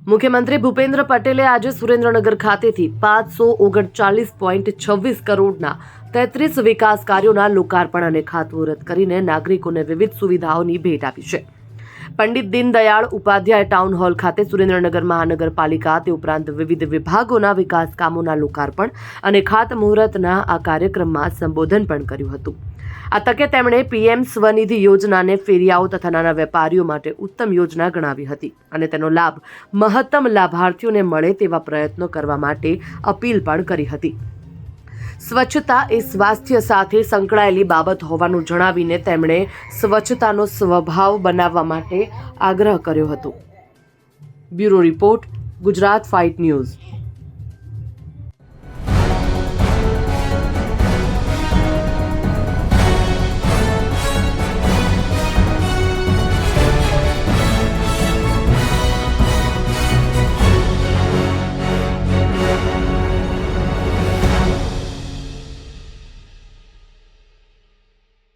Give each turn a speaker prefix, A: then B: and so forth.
A: મુખ્યમંત્રી ભૂપેન્દ્ર પટેલે આજે સુરેન્દ્રનગર ખાતેથી પાંચસો ઓગણચાલીસ પોઈન્ટ છવ્વીસ કરોડના તેત્રીસ વિકાસ કાર્યોના લોકાર્પણ અને ખાતમુહૂર્ત કરીને નાગરિકોને વિવિધ સુવિધાઓની ભેટ આપી છે. પંડિત દીનદયાળ ઉપાધ્યાય ટાઉન હોલ ખાતે સુરેન્દ્રનગર મહાનગરપાલિકા તે ઉપરાંત વિવિધ વિભાગોના વિકાસ કામોના લોકાર્પણ અને ખાતમુહૂર્તના આ કાર્યક્રમમાં સંબોધન પણ કર્યું હતું. આ તકે તેમણે પીએમ સ્વનિધિ યોજનાને ફેરિયાઓ તથા નાના વેપારીઓ માટે ઉત્તમ યોજના ગણાવી હતી અને તેનો લાભ મહત્તમ લાભાર્થીઓને મળે તેવા પ્રયત્નો કરવા માટે અપીલ પણ કરી હતી. સ્વચ્છતા એ સ્વાસ્થ્ય સાથે સંકળાયેલી બાબત હોવાનું જણાવીને તેમણે સ્વચ્છતાનો સ્વભાવ બનાવવા માટે આગ્રહ કર્યો હતો. Bureau report, Gujarat fight news.